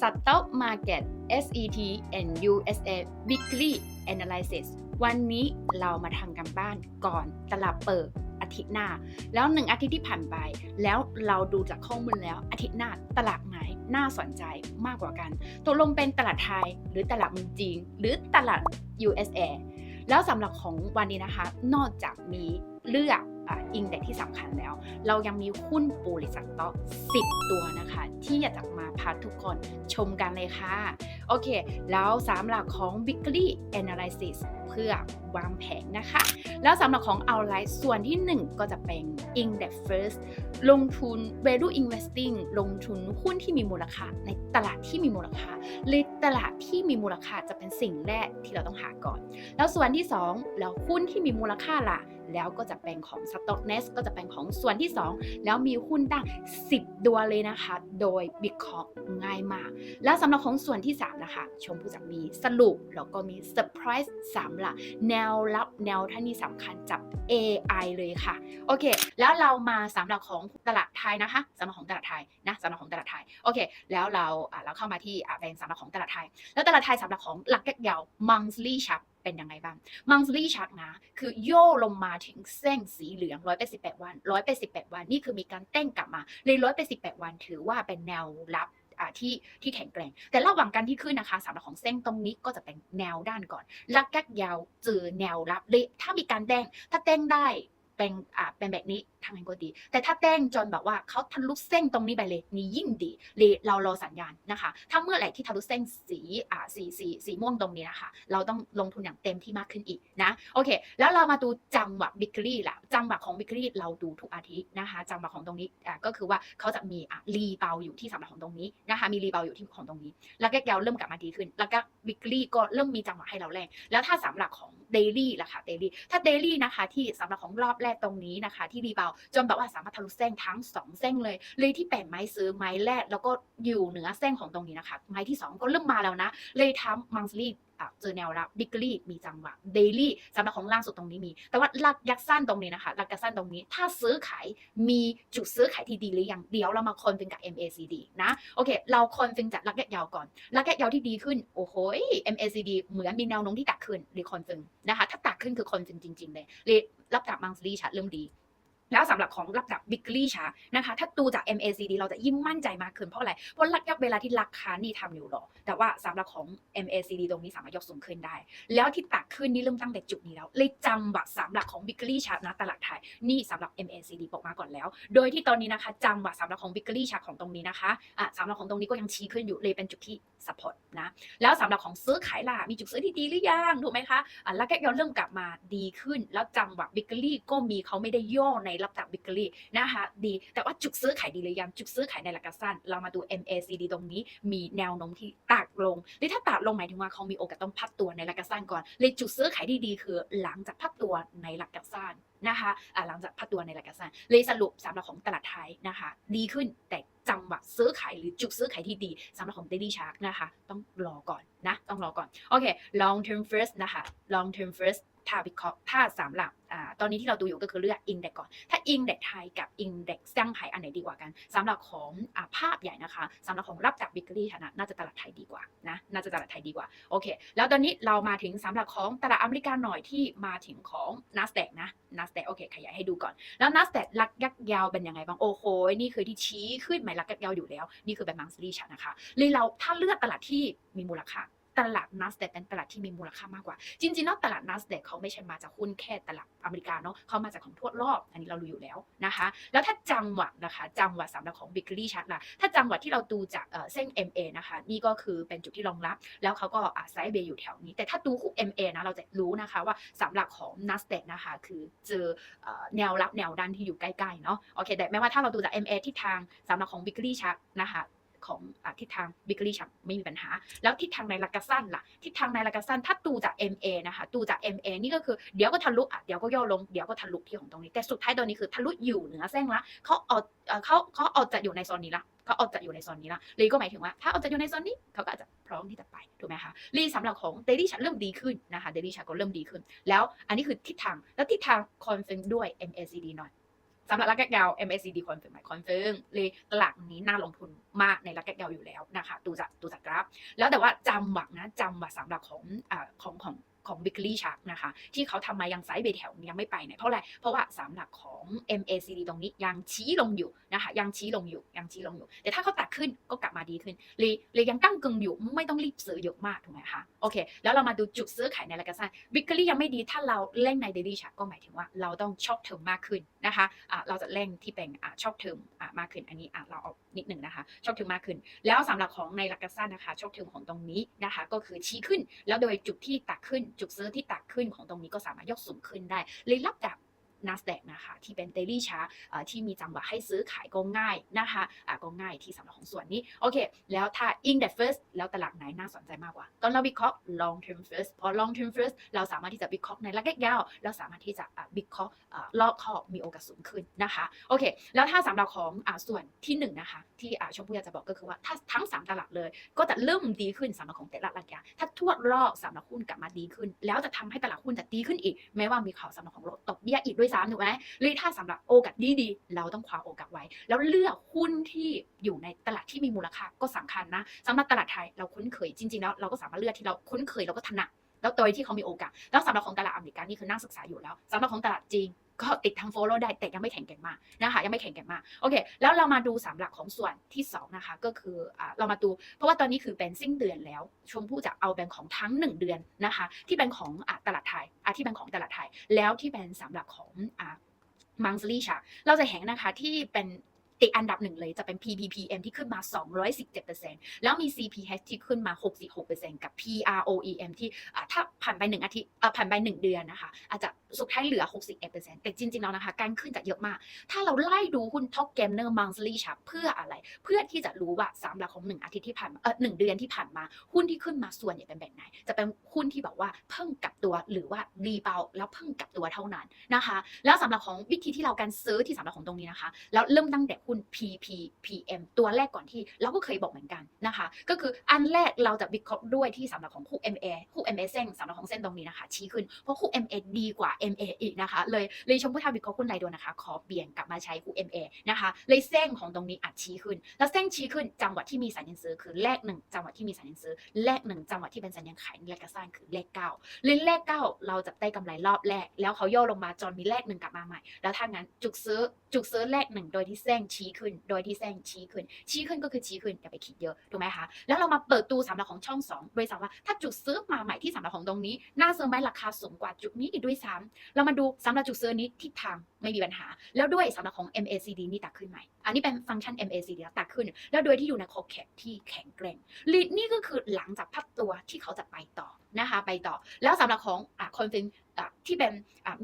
Stock Market SET and USA Weekly Analysis วันนี้เรามาทำกันบ้านก่อนตลาดเปิดอาทิตย์หน้า แล้วหนึ่งอาทิตย์ที่ผ่านไป แล้วเราดูจากข้อมูลแล้วอาทิตย์หน้าตลาดไหนน่าสนใจมากกว่ากันตกลงเป็นตลาดไทย หรือตลาดเมืองจีนหรือตลาด USA แล้วสำหรับของวันนี้นะคะ นอกจากมีเลือก อินเด็กที่สำคัญแล้ว เรายังมีหุ้นบริษัทต่อ10 ตัวนะคะ ที่อยากจะมาพาทุกคนชมกันเลยค่ะ โอเค แล้วสำหรับของ Weekly Analysis เพื่อวางแผนนะคะ แล้วสำหรับของ Outline ส่วนที่ 1 ก็จะเป็น Index First ลงทุน Value Investing ลงทุนหุ้นที่มีมูลค่า ในตลาดที่มีมูลค่าเลยตลาดที่มีมูลค่าจะเป็นสิ่งแรกที่เราต้องหาก่อน แล้วส่วนที่ 2 แล้วหุ้นที่มีมูลค่าล่ะ แล้วก็จะเป็นของ Stock n e s ก็จะเป็นของส่วนที่ 2 แล้วมีหุ้นตั้ง 10 ตัวเลยนะคะ โดย Big c o r ง่ายมาก แล้วสำหรับของส่วนที่ 3 นะคะ ชมผู้จะมีสรุป แล้วก็มีเซอร์ไพรส์สามหลักแนวรับแนวท่านี้สำคัญจับ AI เลยค่ะ โอเค แล้วเรามาสำหรับของตลาดไทยนะคะสำหรับของตลาดไทยนะสำหรับของตลาดไทยโอเค แล้วเราอะเราเข้ามาที่อะเป็นสำหรับของตลาดไทย แล้วตลาดไทยสำหรับของหลักยาว monthly chart เป็นยังไงบ้าง monthly chart นะ คือโย่ลงมาถึงเส้นสีเหลือง 188 วัน 188 วันนี่คือมีการเต้นกลับมาเลย 188 วันถือว่าเป็นแนวรับที่ที่แข็งแกร่ง แต่ระหว่างการที่ขึ้นนะคะสำหรับของเส้นตรงนี้ก็จะเป็นแนวด้านก่อนลักกักยาวเจอแนวรับเลยถ้ามีการแต้งถ้าเต้งได้เป็นอ่าเป็นแบบนี้ ทางนั้นก็ดี แต่ถ้าเต้งจนแบบว่าเขาทะลุเส้นตรงนี้ไปเลยนี่ยิ่งดีเลยเรารอสัญญาณนะคะ ถ้าเมื่อไหร่ที่ทะลุเส้นสีอ่าสีสีสีม่วงตรงนี้นะคะ เราต้องลงทุนอย่างเต็มที่มากขึ้นอีกนะโอเค แล้วเรามาดูจังหวะบิกรี่ละจังหวะของบิกรี่เราดูทุกอาทิตย์นะคะจังหวะของตรงนี้อ่าก็คือว่าเขาจะมีอะรีเบาอยู่ที่สำหรับของตรงนี้นะคะมีรีเบาอยู่ที่ของตรงนี้ แล้วก็ยาวเริ่มกลับมาดีขึ้น แล้วก็วิกฤตก็เริ่มมีจังหวะให้เราแรงแล้วถ้าสำหรับของเดลี่ล่ะค่ะเดลี่ถ้าเดลี่นะคะที่สำหรับของรอบแรกตรงนี้นะคะ ที่รีเบาจนแบบว่าสามารถทะลุเส้นทั้งสองเส้นเลย เลยที่แปดไม้ซื้อไม้แรกแล้วก็อยู่เหนือเส้นของตรงนี้นะคะ ไม้ที่สองก็เริ่มมาแล้วนะ เลยทำมังสลีเจอแนวรับบิกลี่มีจังหวะเดลี่สำหรับของล่างสุดตรงนี้มี แต่ว่าลักยักษ์สั้นตรงนี้นะคะลักยักษ์สั้นตรงนี้ ถ้าซื้อขายมีจุดซื้อขายที่ดีหรือยังเดี๋ยวเรามาคอนฟิงกับ MACD นะโอเค เราคอนฟิงจากลักยักษ์ยาวก่อนลักยักษ์ยาวที่ดีขึ้นโอ้โห MACD เหมือนมีแนวโน้มที่ตักขึ้นหรือคอนฟิงนะคะถ้าตักขึ้นคือคอนฟิงจริงๆเลยรับจากมังสลีชัดเริ่มดี แล้วสำหรับของรับจาก b i g l y ชานะคะ ถ้าดูจาก MACD เราจะยิ่งมั่นใจมากขึ้นเพราะอะไร เพราะลักยับเวลาที่ราคานี่ทำอยู่หรอ แต่ว่าสำหรับของ MACD ตรงนี้สามารถยกสูงขึ้นได้ แล้วที่ตักขึ้นนี่เริ่มตั้งแต่จุดนี้แล้ว เลยจังหวะสำหรับของ b i g l y ชานะตลาดไทย นี่สำหรับ MACD บอกมาก่อนแล้ว โดยที่ตอนนี้นะคะจังหวะสำหรับของ b i g l y ชาของตรงนี้นะคะอะสำหรับของตรงนี้ก็ยังชี้ขึ้นอยู่เลยเป็นจุดที่ support นะ แล้วสำหรับของซื้อขายล่ะ มีจุดซื้อที่ดีหรือยังถูกไหมคะอะแล้วก็ย้อนเริ่มกลับมาดีขึ้น แล้วจังหวะบิ๊กกี้ก็มีเขาไม่ได้ย่อในรับจากบิกเกอรี่นะคะดี แต่ว่าจุดซื้อขายดีหรือยังจุดซื้อขายในหลักการสั้น เรามาดู MACD ตรงนี้มีแนวโน้มที่ตักลงหรือถ้าตักลงหมายถึงว่าเขามีโอกาสต้องพักตัวในหลักการสั้นก่อนเลยจุดซื้อขายที่ดีคือหลังจากพักตัวในหลักการสั้นนะคะหลังจากพักตัวในหลักการสั้นเลยสรุปสำหรับของตลาดไทยนะคะ ดีขึ้นแต่จังหวะซื้อขายหรือจุดซื้อขายที่ดีสำหรับของ Daily Shark นะคะ ต้องรอก่อนนะ ต้องรอก่อน โอเค long term first นะคะ long term first ถ้าวิเคราะห์ถ้าสามหลักตอนนี้ที่เราดูอยู่ก็คือเลือกอิงเด็กก่อน ถ้าอิงเด็กไทยกับอิงเด็กเซี่ยงไฮ้อันไหนดีกว่ากันสำหรับของอภาพใหญ่นะคะสำหรับของรับจากบิกเกอรี่ชนะน่าจะตลาดไทยดีกว่านะน่าจะตลาดไทยดีกว่าโอเค แล้วตอนนี้เรามาถึงสำหรับของตลาดอเมริกาหน่อยที่มาถึงของ NASDAQ นะ NASDAQ โอเคขยายให้ดูก่อน แล้ว NASDAQ ลักยักยาวเป็นยังไงบ้างโอ้โหนี่คือที่ชี้ขึ้นหมายลักยักยาวอยู่แล้ว นี่คือเป็นมังสลีชันะคะเลยเราถ้าเลือกตลาดที่มีมูลค่า ตลาด NASDAQ เป็นตลาดที่มีมูลค่ามากกว่า จริงๆแล้วตลาด NASDAQ เขาไม่ใช่มาจากหุ้นแค่ตลาดอเมริกาเนาะเขามาจากของทั่วโลกอันนี้เรารู้อยู่แล้วนะคะ แล้วถ้าจังหวะนะคะจังหวะสำหรับของ b i g l y Chart ล่ะถ้าจังหวะที่เราดูจากเอ่อเส้น MA นะคะนี่ก็คือเป็นจุดที่รองรับ แล้วเขาก็อาไซด์เบย์อยู่แถวนี้ แต่ถ้าดูคู่ MA นะเราจะรู้นะคะว่าสำหรับของ NASDAQ นะคะคือเจอแนวรับแนวดันที่อยู่ใกล้ๆเนาะโอเคแต่ไม่ว่าถ้าเราดูจาก MA ทิศทางสำหรับของ b i g l y Chart นะคะ ของอทิศทางบิกลี่ชับไม่มีปัญหา แล้วทิศทางในลักะสั้นล่ะ ทิศทางในลักะสั้นถ้าดูจาก MA นะคะดูจาก MA นี่ก็คือเดี๋ยวก็ทะลุอะเดี๋ยวก็ย่อลงเดี๋ยวก็ทะลุที่ของตรงนี้ แต่สุดท้ายตอนนี้คือทะลุอยู่เหนือเส้นละเขาเอาเขาเขาเอาจะอยู่ในโซนนี้ละเขาเอาจะอยู่ในโซนนี้ละลยก็หมายถึงว่าถ้าเอาจะอยู่ในโซนนี้เขาก็อาจจะพร้อมที่จะไปถูกไหมคะรีสำหรับของเดลี่ชัเริ่มดีขึ้นนะคะเดลี่ชัก็เริ่มดีขึ้น แล้วอันนี้คือทิศทางแล้วทิศทางคอนเฟนด้วย MACD หน่อย สำหรับลักแกเกา MACD คอนเฟิร์มไหมคอนเฟิร์มเลยตลาดนี้น่าลงทุนมากในลักแกเกาอยู่แล้วนะคะดูจากดูจากกราฟ แล้วแต่ว่าจำหวังนะจำหวังสำหรับของอ่าของของ ของ b i g l y Shark นะคะ ที่เขาทำมายังไซด์เบแถวยังไม่ไปเนี่ยเพราะอะไร เพราะว่าสำหรับของ MACD ตรงนี้ยังชี้ลงอยู่นะคะ ยังชี้ลงอยู่ ยังชี้ลงอยู่ แต่ถ้าเขาตัดขึ้นก็กลับมาดีขึ้นเลยเลยยังตั้งกึ่งอยู่ไม่ต้องรีบซื้อเยอะมากถูกไหมคะ โอเค แล้วเรามาดูจุดซื้อขายในระยะสั้น b i g l y ยังไม่ดีถ้าเราเล่นใน Daily Chart ก็หมายถึงว่าเราต้องช็อตเทอมมากขึ้นนะคะอ่าเราจะเล่นที่เป็นช็อตเทอมมากขึ้น อันนี้เราเอานิดหนึ่งนะคะช็อตเทอมมากขึ้น แล้วสำหรับของในระยะสั้นนะคะช็อตเทอมของตรงนี้นะคะ ก็คือชี้ขึ้น แล้วโดยจุดที่ตักขึ้นจุดซื้อที่ตักขึ้นของตรงนี้ก็สามารถยกสูงขึ้นได้เลยรับจาก NASDAQ นะคะ ที่เป็น daily chart อ่าที่มีจังหวะให้ซื้อขายก็ง่ายนะคะอ่าก็ง่ายที่สำหรับของส่วนนี้ โอเค แล้วถ้า in the first แล้วตลาดไหนน่าสนใจมากกว่า ตอนเราวิเคราะห์ long term first พอ long term first เราสามารถที่จะวิเคราะห์ในระยะยาวเราสามารถที่จะวิเคราะห์อ่ารอบคอบมีโอกาสสูงขึ้นนะคะโอเค แล้วถ้าสำหรับของอส่วนที่หนึ่งนะคะที่ชมพู่อยากจะบอกก็คือว่าถ้าทั้งสามตลาดเลย ก็จะเริ่มดีขึ้นสำหรับของแต่ละระยะถ้าทั่วรอบสำหรับหุ้นกลับมาดีขึ้น แล้วจะทำให้ตลาดหุ้นจะดีขึ้นอีกแม้ว่ามีข่าวสำหรับของโลกตกเบี้ยอีกด้วย3ถูกไหมหรือถ้าสำหรับโอกาสดีๆ เราต้องคว้าโอกาสไว้ แล้วเลือกหุ้นที่อยู่ในตลาดที่มีมูลค่าก็สำคัญนะสำหรับตลาดไทยเราคุ้นเคยจริงๆแล้วเราก็สามารถเลือกที่เราคุ้นเคยเราก็ถนัดแล้วโดยที่เขามีโอกาสแล้วสำหรับของตลาดอเมริกันนี่คือนั่งศึกษาอยู่แล้วสำหรับของตลาดจีน ก็ติดทั้ง follow ได้แต่ยังไม่แข็งแกร่งมากนะคะยังไม่แข็งแกร่งมากโอเคแล้วเรามาดูสำหลักของส่วนที่สองนะคะก็คืออเรามาดู เพราะว่าตอนนี้คือเป็นสิ้นเดือนแล้ว ชมพู่จะเอาแบงของทั้ง 1 เดือนนะคะที่เป็นของอตลาดไทยที่เป็นของตลาดไทยแล้วที่เป็นสำหลักของอ่า monthly chart เราจะเห็นนะคะที่เป็น ติดอันดับหนึ่งเลยจะเป็น PPPM ที่ขึ้นมา 217%แล้วมี CPH ที่ขึ้นมา 66%กับ PROEM ที่ถ้าผ่านไป 1 อาทิตย์อ่าผ่านไป 1 เดือนนะคะอาจจะสุดท้ายเหลือ 61%แต่จริงๆแล้วนะคะ การขึ้นจะเยอะมาก ถ้าเราไล่ดูหุ้น Top Gainer Monthly Chart เพื่ออะไร เพื่อที่จะรู้ว่าสามหลักของ 1 อาทิตย์ที่ผ่านเออหเดือนที่ผ่านมาหุ้นที่ขึ้นมาส่วนใหญ่เป็นแบบไหน จะเป็นหุ้นที่แบบว่าเพิ่งกลับตัวหรือว่ารีบาวแล้วเพิ่งกลับตัวเท่านั้นนะคะ แล้วสำหรับของวิธีที่เราการซื้อที่สำหรับของตรงนี้นะคะแล้วเริ่มตั้งแต่หุ้น PPPM ตัวแรกก่อนที่เราก็เคยบอกเหมือนกันนะคะ ก็คืออันแรกเราจะวิเคราะห์ด้วยที่สำหรับของคู่ MA คู่ MA เส้นสำหรับของเส้นตรงนี้นะคะ ชี้ขึ้น เพราะคู่ MA ดีกว่า MA อีกนะคะ เลยเลยชมพู่ทาวิเคราะห์หุ้นรายดือนะคะ ขอเปลี่ยนกลับมาใช้คู่ MA นะคะ เลยเส้นของตรงนี้อัดชี้ขึ้น แล้วเส้นชี้ขึ้นจังหวะที่มีสัญญาณซื้อคือเลขหนึ่งจังหวะที่มีสัญญาณซื้อเลขหนึ่งจังหวะที่เป็นสัญญาณขายในระยะสั้นคือเลขเก้าเลยเลขเก้าเราจะได้กำไรรอบแรก แล้วเขาย่อลงมาจนมีเลขหนึ่งกลับมาใหม่ แล้วถ้างั้นจุกซื้อจุกซื้อเลขหนึ่งโดยที่เส้นชี้ขึ้น โดยที่เส้นชี้ขึ้น ชี้ขึ้นก็คือชี้ขึ้นอย่าไปคิดเยอะถูกไหมคะแล้วเรามาเปิดตู้สำหรับของช่องสองโดยสำหรับว่าถ้าจุดซื้อมาใหม่ที่สำหรับของตรงนี้น่าซื้อไหมราคาสูงกว่าจุดนี้อีกด้วยซ้ำเรามาดูสำหรับจุดซื้อนี้ทิศทางไม่มีปัญหา แล้วด้วยสำหรับของ MACD นี่ตักขึ้นใหม่ อันนี้เป็นฟังก์ชัน MACD แล้วตักขึ้น แล้วโดยที่อยู่ในคอแคปที่แข็งแกร่งลีดนี่ก็คือหลังจากพักตัวที่เขาจะไปต่อนะคะ ไปต่อ แล้วสำหรับของอะคอนฟิน ที่เป็น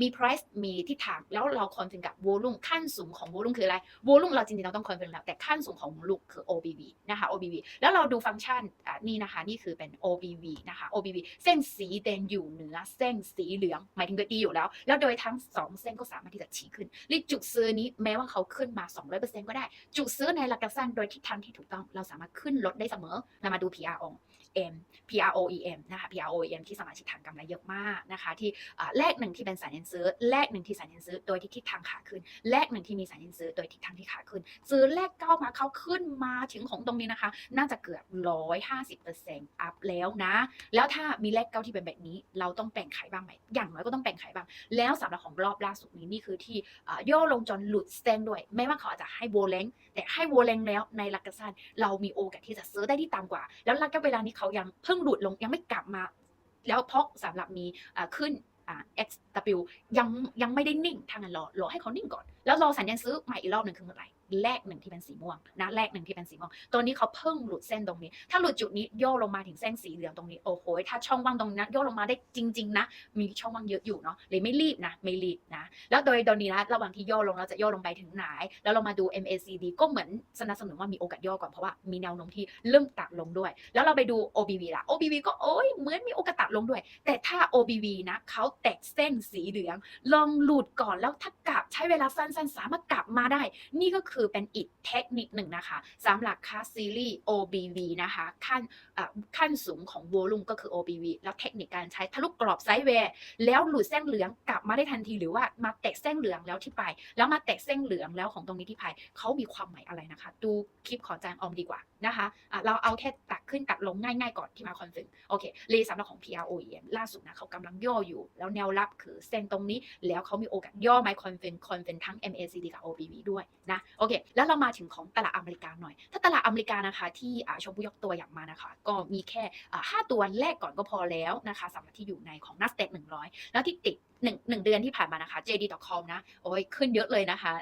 มี price มีทิศทางแล้วเราคอนฟินกับ volume ขั้นสูงของ volume คืออะไร volume เราจริงๆเราต้องคอนฟินแล้วแต่ขั้นสูงของ volume คือ OBV นะคะ OBV แล้วเราดูฟังก์ชันนี่นะคะนี่คือเป็น OBV นะคะ OBV เส้นสีแดงอยู่เหนือเส้นสีเหลืองหมายถึงก็ดีอยู่แล้ว แล้วโดยทั้งสองเส้นก็สามารถที่จะชี้ขึ้นรีจุดซื้อนี้แม้ว่าเขาขึ้นมา 200%ก็ได้ จุดซื้อในระยะสั้นโดยทิศทางที่ถูกต้องเราสามารถขึ้นลดได้เสมอเรามาดู PRO M PROEM นะคะ PROEM ที่สมาชิกฐานกำไรเยอะมากนะคะที่แลกหนึ่งที่เป็นสัญญาณซื้อแลกหนึ่งที่สัญญาณซื้อโดยที่ทิศทางขาขึ้นแลกหนึ่งที่มีสัญญาณซื้อโดยทิศทางที่ขาขึ้น ซื้อแลกเก้ามาเขาขึ้นมาถึงของตรงนี้นะคะ น่าจะเกือบร้อยห้าสิบเปอร์เซ็นต์อัพแล้วนะ แล้วถ้ามีแลกเก้าที่เป็นแบบนี้ เราต้องแบ่งขายบ้างไหมอย่างน้อยก็ต้องแบ่งขายบ้าง แล้วสำหรับของรอบล่าสุดนี้นี่คือที่ย่อลงจนหลุดเส้นด้วย ไม่ว่าเขาอาจจะให้โวเลงแต่ให้โวเลงแล้วในลักกัสันเรามีโอกาสที่จะซื้อได้ที่ต่ำกว่า แล้วระยะเวลานี้เขายังเพิ่งหลุดลงยังไม่กลับมา แล้วเพราะสำหรับมีขึ้น XW ยังยังไม่ได้นิ่งทางนั้นรอรอให้เขานิ่งก่อน แล้วรอสัญญาณซื้อใหม่อีกรอบหนึ่งคือเมื่อไหร่ แรกหนึ่งที่เป็นสีม่วงนะแรกหนึ่งที่เป็นสีม่วงตัวนี้เขาเพิ่งหลุดเส้นตรงนี้ ถ้าหลุดจุดนี้ย่อลงมาถึงเส้นสีเหลืองตรงนี้โอ้โหถ้าช่องว่างตรงนั้นย่อลงมาได้จริง ๆ นะ มีช่องว่างเยอะอยู่เนาะเลยไม่รีบนะไม่รีบนะ แล้วโดยตอนนี้นะระหว่างที่ย่อลงเราจะย่อลงไปถึงไหน แล้วเรามาดู MACD ก็เหมือนสนับสนุนว่ามีโอกาสย่อก่อนเพราะว่ามีแนวโน้มที่เริ่มตัดลงด้วย แล้วเราไปดู OBV ละ OBV ก็โอ้ยเหมือนมีโอกาสตัดลงด้วย แต่ถ้า OBV นะเขาแตกเส้นสีเหลือง ลองหลุดก่อนแล้วถ้ากลับใช้เวลาสั้นๆสามารถกลับมาได้ นี่ก็คือคือเป็นอีกเทคนิคหนึ่งนะคะสำหรับค่าซีรีส์ OBV นะคะขั้นขั้นสูงของโวลุ่มก็คือ OBV แล้วเทคนิคการใช้ทะลุกรอบไซด์เวย์แล้วหลุดเส้นเหลืองกลับมาได้ทันทีหรือว่ามาแตะเส้นเหลืองแล้วที่ไป แล้วมาแตะเส้นเหลืองแล้วของตรงนี้ที่ไปเขามีความหมายอะไรนะคะ ดูคลิปของจารย์ออมดีกว่านะคะะเราเอาแค่ตัดขึ้นตัดลงง่ายๆก่อนที่มาคอนฟิร์มโอเคเลยสำหรับของ PROEM ล่าสุดนะเขากำลังย่ออยู่ แล้วแนวรับคือเส้นตรงนี้แล้วเขามีโอกาสย่อไมคอนเฟนคอนเฟนทั้ง MACD กับ OBV ด้วยนะโอเคแล้วเรามาถึงของตลาดอเมริกาหน่อย ถ้าตลาดอเมริกานะคะ ที่ชมพูยกตัวอย่างมานะคะ ก็มีแค่อ่าห้าตัวแรกก่อนก็พอแล้วนะคะสำหรับที่อยู่ในของนัสเต็กหนึ่งร้อยแล้วที่ติด หนึ่งหนึ่งเดือนที่ผ่านมานะคะ JD.com นะโอ้ยขึ้นเยอะเลยนะคะ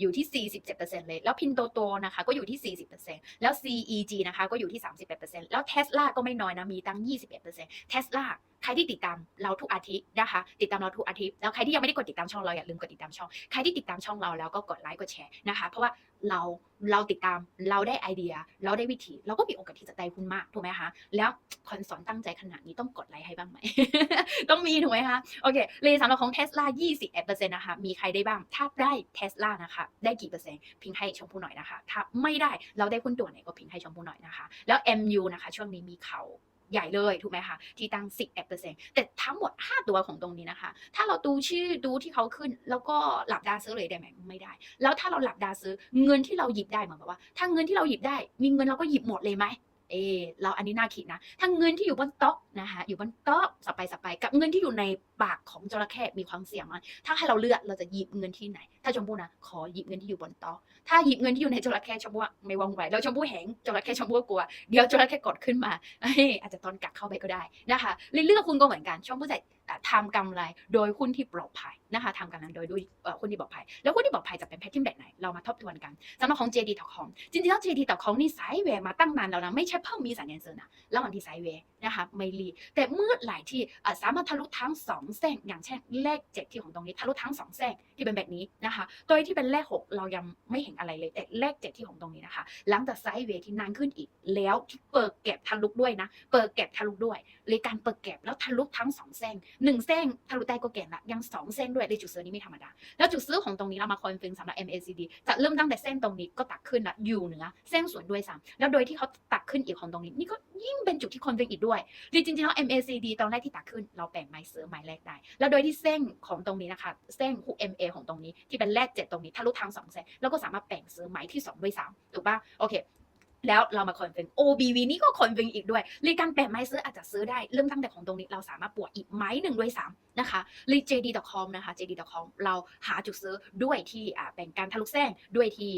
อยู่ที่ 47%เลย แล้วพินโตโตนะคะก็อยู่ที่ 40%แล้ว CEG นะคะก็อยู่ที่38%แล้ว Tesla ก็ไม่น้อยนะ มีตั้ง 21% Tesla ใครที่ติดตามเราทุกอาทิตย์นะคะ ติดตามเราทุกอาทิตย์แล้วใครที่ยังไม่ได้กดติดตามช่องเราอย่าลืมกดติดตามช่อง ใครที่ติดตามช่องเราแล้วก็กดไลค์กดแชร์นะคะ เพราะว่า เราเราติดตามเราได้ไอเดีย เราได้วิธีเราก็มีโอกาสที่จะได้คุณมากถูกไหมคะแล้วคอนสอนตั้งใจขนาดนี้ต้องกดไลค์ให้บ้างไหม ต้องมีถูกไหมคะโอเคเลยสำหรับของ Tesla 21%นะคะมีใครได้บ้าง ถ้าได้ Tesla นะคะได้กี่เปอร์เซ็นต์พิงให้ชมพูหน่อยนะคะ ถ้าไม่ได้เราได้หุ้นตัวไหนก็พิงให้ชมพูหน่อยนะคะ แล้ว MU นะคะ ช่วงนี้มีเขา ใหญ่เลยถูกไหมคะที่ตั้ง11%แต่ทั้งหมด 5 ตัวของตรงนี้นะคะ ถ้าเราดูชื่อดูที่เขาขึ้น แล้วก็หลับดาซื้อเลยได้ไหมไม่ได้ แล้วถ้าเราหลับดาซื้อเงินที่เราหยิบได้เหมือนแบบว่า ถ้าเงินที่เราหยิบได้ มีเงินเราก็หยิบหมดเลยไหม เออเราอันนี้น่าคิดนะถ้าเงินที่อยู่บนโต๊ะนะคะอยู่บนโต๊ะสับไปสับไปกับเงินที่อยู่ในปากของจระเข้มีความเสี่ยงมันถ้าให้เราเลือกเราจะหยิบเงินที่ไหน ถ้าชมพู่นะขอหยิบเงินที่อยู่บนโต๊ะถ้าหยิบเงินที่อยู่ในจระเข้ชมพู่ไม่ว่องไวแล้วชมพู่แหงจระเข้ชมพู่กลัวเดี๋ยวจระเข้กดขึ้นมาอาจจะตอนกัดเข้าไปก็ได้นะคะเลือกคุณก็เหมือนกันชมพู่ใส่ ทำกำไรโดยหุ้นที่ปลอดภัยนะคะทำกำไรโดยด้วยหุ้นที่ปลอดภัย แล้วหุ้นที่ปลอดภัยจะเป็นแพทเทิร์นแบบไหน เรามาทบทวนกันสำหรับของ JD.com จริงๆแล้ว JD.com นี่ไซด์เวย์มาตั้งนานแล้วนะไม่ใช่เพิ่งมีสัญญาณซื้อนะระหว่างที่ไซด์เวย์ นะคะไม่รีแต่เมื่อไหร่ที่สามารถทะลุทั้งสองเส้นอย่างเช่นเลขเจ็ดที่ของตรงนี้ทะลุทั้งสองเส้นที่เป็นแบบนี้นะคะโดยที่เป็นเลขหกเรายังไม่เห็นอะไรเลยแต่เลขเจ็ดที่ของตรงนี้นะคะ หลังจากไซด์เวย์ที่นานขึ้นอีกแล้วที่เปิดเก็บทะลุด้วยนะ เปิดเก็บทะลุด้วยเลยการเปิดเก็บแล้วทะลุทั้งสองเส้นหนึ่งเส้นทะลุได้ก็เก่งละยังสองเส้นด้วยเลยจุดซื้อนี้ไม่ธรรมดาแล้วจุดซื้อของตรงนี้เรามาคอนเฟิร์มสำหรับ MACD จะเริ่มตั้งแต่เส้นตรงนี้ก็ตักขึ้นละอยู่เหนือเส้นส่วนด้วยซ้ำแล้วโดยที่เขาตักขึ้นอีกของตรงนี้นี่ก็ ยิ่งเป็นจุดที่คอนเฟิร์มอีกด้วยจริงๆแล้ว MACD ตอนแรกที่ตักขึ้น เราแบ่งไม้ซื้อไม้แรกได้ แล้วโดยที่เส้นของตรงนี้นะคะ เส้นหุก MA ของตรงนี้ที่เป็นแรกเจ็ดตรงนี้ทะลุทางสองเส้นแล้วก็สามารถแบ่งซื้อไม้ที่สองด้วยซ้ำถูกปะโอเค แล้วเรามาคอนเฟิร์ม OBV นี่ก็คอนเฟิร์มอีกด้วยรีการแปะไม้ซื้ออาจจะซื้อได้เริ่มตั้งแต่ของตรงนี้เราสามารถบวกอีกไม้หนึ่งด้วยซ้ำนะคะรี JD.com นะคะ JD.com เราหาจุดซื้อด้วยที่อ่าแบ่งการทะลุเส้นด้วยที่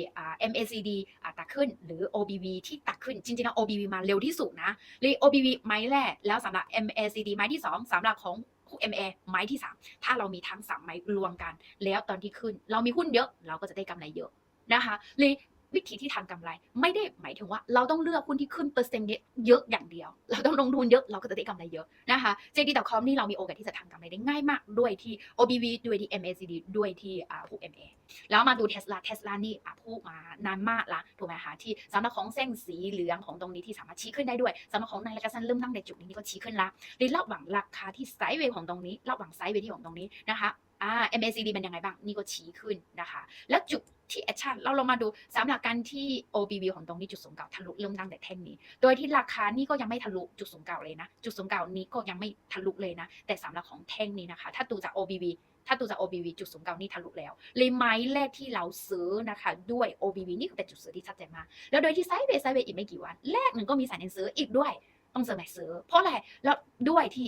MACD ตักขึ้นหรือ OBV ที่ตักขึ้นจริงๆแล้ว OBV มาเร็วที่สุดนะรี OBV ไม้แรกแล้วสำหรับ MACD ไม้ที่สองสำหรับของคู่ MA ไม้ที่ 3 ถ้าเรามีทั้งสามไม้รวมกัน แล้วตอนที่ขึ้น เรามีหุ้นเยอะเราก็จะได้กำไรเยอะนะคะเลย วิธีที่ทำกำไร ไม่ได้หมายถึงว่า เราต้องเลือกหุ้นที่ขึ้นเปอร์เซ็นต์เยอะอย่างเดียว เราต้องลงทุนเยอะเราก็จะได้กำไรเยอะนะคะ JD.com นี่เรามีโอกาสที่จะทำกำไรได้ง่ายมากด้วยที่ OBV ด้วยที่ MACD ด้วยที่อ่าพวก MA แล้วมาดู Tesla Tesla นี่อะพูดมานานมากละถูกไหมคะที่สำหรับของเส้นสีเหลืองของตรงนี้ที่สามารถชี้ขึ้นได้ด้วยสำหรับของนายและกษันเริ่มตั้งแต่จุดนี้นี่ก็ชี้ขึ้นละในระหว่างราคาที่ไซด์เวย์ของตรงนี้ระหว่างไซด์เวย์ที่ของตรงนี้นะคะอ่า MACD เป็นยังไงบ้าง นี่ก็ชี้ขึ้นนะคะ แล้วจุด ที่แอคชั่นเราลองมาดูสำหรับการที่ OBV ของตรงนี้จุดสูงเก่าทะลุเริ่มตั้งแต่แท่งนี้ โดยที่ราคานี่ก็ยังไม่ทะลุจุดสูงเก่าเลยนะ จุดสูงเก่านี้ก็ยังไม่ทะลุเลยนะ แต่สำหรับของแท่งนี้นะคะ ถ้าดูจาก OBV ถ้าดูจาก OBV จุดสูงเก่านี่ทะลุแล้ว เลยไม้แรกที่เราซื้อนะคะ ด้วย OBV นี่คือเป็นจุดซื้อที่ชัดเจนมากแล้วโดยที่ไซด์เวย์ไซด์เวย์อีกไม่กี่วัน แรกหนึ่งก็มีสัญญาณซื้ออีกด้วย ต้องเสริมแม็กซื้อ เพราะอะไรแล้วด้วยที่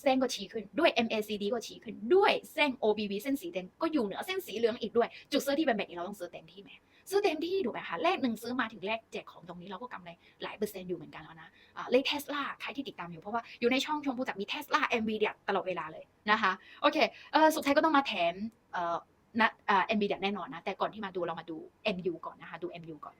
เส้นก็ชี้ขึ้นด้วย MACD ก็ชี้ขึ้นด้วยเส้น OBV เส้นสีแดงก็อยู่เหนือเส้นสีเหลืองอีกด้วย จุดซื้อที่เป็นแบบนี้เราต้องซื้อเต็มที่ไหมซื้อเต็มที่ถูกไหมคะแรกหนึ่งซื้อมาถึงแรกเจ็ดของตรงนี้เราก็กำไรหลายเปอร์เซ็นต์อยู่เหมือนกันแล้วนะเลขเทสลาใครที่ติดตามอยู่เพราะว่าอยู่ในช่องชมพูจากมีเทสลา NVIDIA ตลอดเวลาเลยนะคะโอเคเออสุดท้ายก็ต้องมาแถมเอ่อนะอ่า NVIDIA แน่นอนนะแต่ก่อนที่มาดูเรามาดู MU ก่อนนะคะดู MU ก่อน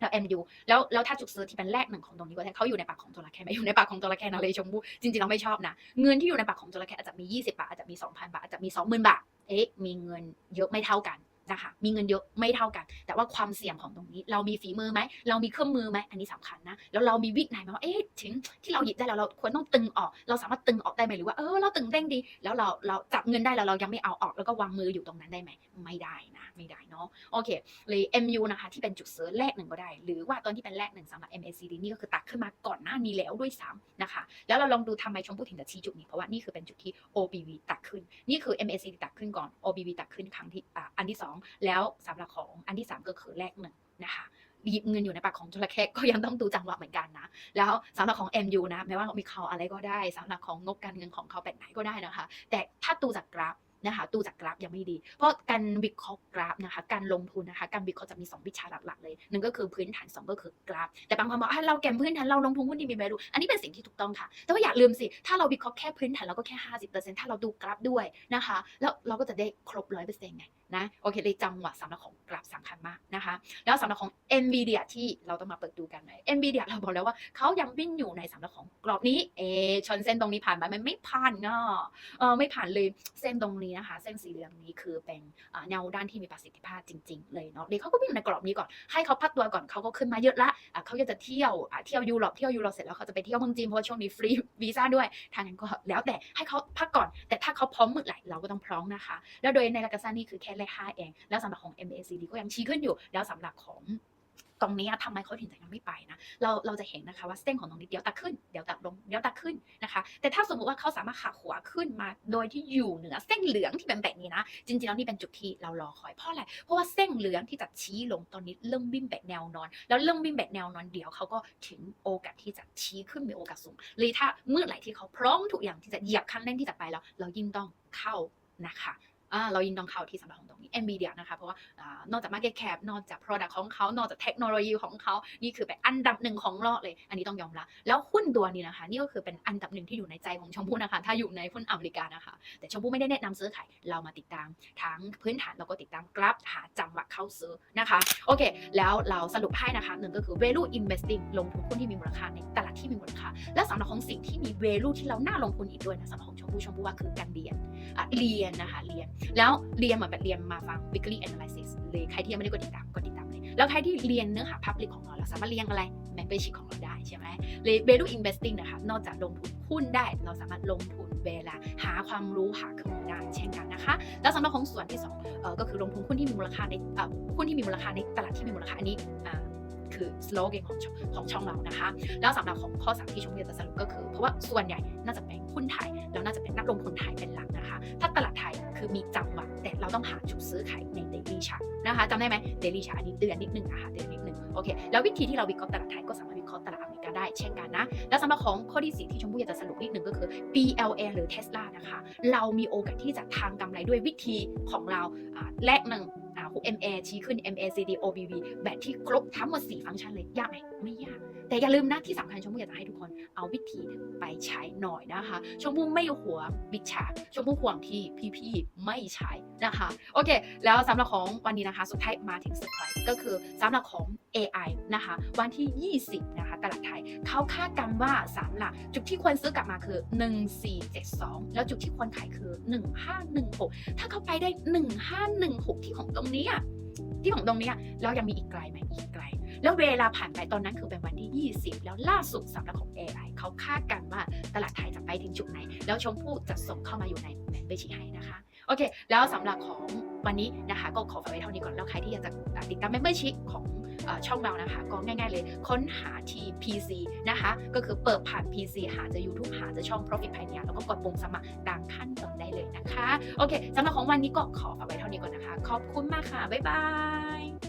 แล้วแอนยูแล้วแล้วถ้าจุดซื้อที่เป็นแรกหนึ่งของตรงนี้ก็ได้เขาอยู่ในปากของจระเข้ไหมอยู่ในปากของจระเข้นะเลยชมพู่จริงๆเราไม่ชอบนะ เงินที่อยู่ในปากของจระเข้อาจจะมี 20 บาทอาจจะมี 2,000 บาทอาจจะมี 20,000 บาท เอ๊ะมีเงินเยอะไม่เท่ากัน นะคะ มีเงินเยอะไม่เท่ากัน แต่ว่าความเสี่ยงของตรงนี้ เรามีฝีมือไหม เรามีเครื่องมือไหม อันนี้สำคัญนะ แล้วเรามีวินัยไหมว่า เอ๊ะ ถึงที่เราหยิบได้แล้วเราควรต้องตึงออก เราสามารถตึงออกได้ไหมหรือว่า เออ เราตึงเด้งดี แล้วเรา เราจับเงินได้แล้วเรายังไม่เอาออก แล้วก็วางมืออยู่ตรงนั้นได้ไหม ไม่ได้นะ ไม่ได้เนาะ โอเค เลย MU นะคะ ที่เป็นจุดเซิร์แรกหนึ่งก็ได้ หรือว่าตอนที่เป็นแรกหนึ่งสำหรับ MACD นี่ก็คือตักขึ้นมาก่อนหน้านี้แล้วด้วยซ้ำนะคะ แล้วเราลองดูทำไมชมพู่ถึงจะชี้จุดนี้เพราะว่านี่คือเป็นจุดที่ OBV ตักขึ้น นี่คือ MACD ตักขึ้นก่อน OBV ตักขึ้นครั้งที่อ่าอันที่2แล้วสำหรับของอันที่ 3 ก็คือแรกหนึ่งนะคะหยิบเงินอยู่ในปากของจระเข้ก็ยังต้องดูจังหวะเหมือนกันนะ แล้วสำหรับของ MU นะแม้ว่ามีเขาอะไรก็ได้สำหรับของงบการเงินของเขาแบบไหนก็ได้นะคะ แต่ถ้าดูจากกราฟ นะคะดูจากกราฟยังไม่ดี เพราะการวิเคราะห์กราฟนะคะ การลงทุนนะคะ การวิเคราะห์จะมี 2 วิชาหลักๆเลยหนึ่งก็คือพื้นฐานสองก็คือกราฟ แต่บางคนบอกอะเราแกมพื้นฐานเราลงทุนหุ้นดีมี value อันนี้เป็นสิ่งที่ถูกต้องค่ะ แต่ว่าอย่าลืมสิ ถ้าเราวิเคราะห์แค่พื้นฐานเราก็แค่ 50%ถ้าเราดูกราฟด้วยนะคะ แล้วเราก็จะได้ครบ100%ไงนะโอเคเลยจังหวะสำหรับของกราฟสำคัญมากนะคะ แล้วสำหรับของ NVIDIA ที่เราต้องมาเปิดดูกันไหม NVIDIA เราบอกแล้วว่าเขายังวิ่งอยู่ในสำหรับของกรอบนี้เอชนเส้นตรงนี้ผ่านไปมันไม่ผ่านเนาะเออไม่ผ่านเลยเส้นตรงนี้นะคะ เส้นสีเหลืองนี้คือเป็นแนวด้านที่มีประสิทธิภาพจริง ๆ เลยเนาะเลยเขาก็วิ่งในกรอบนี้ก่อน ให้เขาพักตัวก่อนเขาก็ขึ้นมาเยอะละเขาจะเที่ยวเที่ยวยุโรปเที่ยวยุโรปเสร็จแล้วเขาจะไปเที่ยวเมืองจีนเพราะช่วงนี้ฟรีวีซ่าด้วยทางนั้นก็แล้วแต่ให้เขาพักก่อน แต่ถ้าเขาพร้อมเมื่อไหร่เราก็ต้องพร้อมนะคะ แล้วโดยในระยะสั้นนี่คือแค่เลขห้าเอง แล้วสำหรับของ MACD ก็ยังชี้ขึ้นอยู่แล้วสำหรับของ ตรงนี้ทำไมเขาถึงยังไม่ไปนะเราเราจะเห็นนะคะว่าเส้นของตรงนี้เดี๋ยวตัดขึ้นเดี๋ยวตัดลงเดี๋ยวตัดขึ้นนะคะ แต่ถ้าสมมติว่าเขาสามารถขาขวขึ้นมาโดยที่อยู่เหนือเส้นเหลืองที่เป็นแบบนี้นะ จริงๆแล้วนี่เป็นจุดที่เรารอคอยเพราะอะไรเพราะว่าเส้นเหลืองที่จะชี้ลงตอนนี้เริ่มวิ่งแบบแนวนอน แล้วเริ่มวิ่งแบบแนวนอนเดี๋ยวเขาก็ถึงโอกาสที่จะชี้ขึ้นมีโอกาสสูงเลยถ้าเมื่อไหร่ที่เขาพร้อมทุกอย่างที่จะเหยียบคันเร่งที่จะไปแล้ว เรายิ่งต้องเข้านะคะ เรายินต้องเขาที่สำหรับของตรงนี้ NVIDIA นะคะ เพราะว่านอกจาก Market Cap นอกจาก Product ของเขา นอกจากเทคโนโลยีของเขา นี่คือเป็นอันดับหนึ่งของโลกเลย อันนี้ต้องยอมรับ แล้วหุ้นตัวนี้นะคะ นี่ก็คือเป็นอันดับหนึ่งที่อยู่ในใจของชมพู่นะคะ ถ้าอยู่ในหุ้นอเมริกานะคะ แต่ชมพู่ไม่ได้แนะนำซื้อขาย เรามาติดตาม ทั้งพื้นฐานแล้วก็ติดตามกราฟหาจังหวะเข้าซื้อนะคะ โอเค แล้วเราสรุปให้นะคะหนึ่งก็คือ value investing ลงทุนหุ้นที่มีมูลค่าในตลาดที่มีมูลค่า และสำหรับของสิ่งที่มี value ที่เราน่าลงทุนอีกด้วยนะสำหรับของชมพู่ชมพู่ว่าคือการเรียนเรียนนะคะเรียนแล้วเรียนเหมือนแบบเรียนมาฟัง weekly analysis เลยใครที่ยังไม่ได้กดติดตามกดติดตามเลย แล้วใครที่เรียนเนื้อหา public ของเราเราสามารถเรียนอะไร membership ของเราได้ใช่ไหมเลย value investing นะคะนอกจากลงทุนหุ้นได้เราสามารถลงทุนเวลาหาความรู้หาเครื่อมือได้เช่นกันนะคะ แล้วสำหรับของส่วนที่สองเอ่อก็คือลงทุนหุ้นที่มีมูลค่าในเอ่อหุ้นที่มีมูลค่าในตลาดที่มีมูลค่าอันนี้อ่า คือสโลแกนของของช่องเรานะคะ แล้วสำหรับของข้อสามที่ชมพู่อยากจะสรุปก็คือ เพราะว่าส่วนใหญ่น่าจะเป็นหุ้นไทย แล้วน่าจะเป็นนักลงทุนไทยเป็นหลักนะคะ ถ้าตลาดไทยคือมีจังหวะแต่เราต้องหาจุดซื้อขายใน daily chart นะคะจำได้ไหม daily chart อันนี้เตือนนิดนึงนะคะเตือนนิดนึงโอเคแล้ววิธีที่เราวิเคราะห์ตลาดไทยก็สามารถวิเคราะห์ตลาดอเมริกาได้เช่นกันนะ แล้วสำหรับของข้อที่สี่ที่ชมพู่อยากจะสรุปนิดนึงก็คือ BLA หรือ Tesla นะคะ เรามีโอกาสที่จะทางกำไรด้วยวิธีของเราแรกหนึ่ง MA ชี้ขึ้น MACD OBV แบบที่ครบทั้งหมด4ฟังก์ชันเลยยากไหมไม่ยากแต่อย่าลืมนะที่สำคัญชมพู่อยากจะให้ทุกคนเอาวิธีไปใช้หน่อยนะคะชมพู่ไม่ห่วงวิชาชมพู่ห่วงที่พี่ๆไม่ใช้นะคะ โอเค แล้วสำหรับของวันนี้นะคะ สุดท้ายมาถึงเซอร์ไพรส์ก็คือสำหรับของ AI นะคะ วันที่ 20 นะคะ ตลาดไทยเขาคาดกันว่าสามหลักจุดที่ควรซื้อกลับมาคือ 1472 แล้วจุดที่ควรขายคือ 1516 ถ้าเขาไปได้ 1516 ที่ของตรงนี้อะที่ของตรงนี้อะแล้วยังมีอีกไกลไหมอีกไกล แล้วเวลาผ่านไปตอนนั้นคือเป็นวันที่ 20 แล้วล่าสุดสำหรับของ AI เขาคาดกันว่าตลาดไทยจะไปถึงจุดไหน แล้วชมพู่จะส่งเข้ามาอยู่ในแมนเบอร์ชิให้นะคะ โอเค แล้วสำหรับของวันนี้นะคะ ก็ขอฝากไว้เท่านี้ก่อน แล้วใครที่อยากจะติดตาม membership ของอช่องเรานะคะ ก็ง่ายๆเลยค้นหาที่ PC นะคะ ก็คือเปิดผ่าน PC หาจะ YouTube หาจะช่อง Profit Pioneer แล้วก็กดปุ่มสมัครตามขั้นตอนได้เลยนะคะ โอเคสำหรับของวันนี้ก็ขอฝากไว้เท่านี้ก่อนนะคะ ขอบคุณมากค่ะ บ๊ายบาย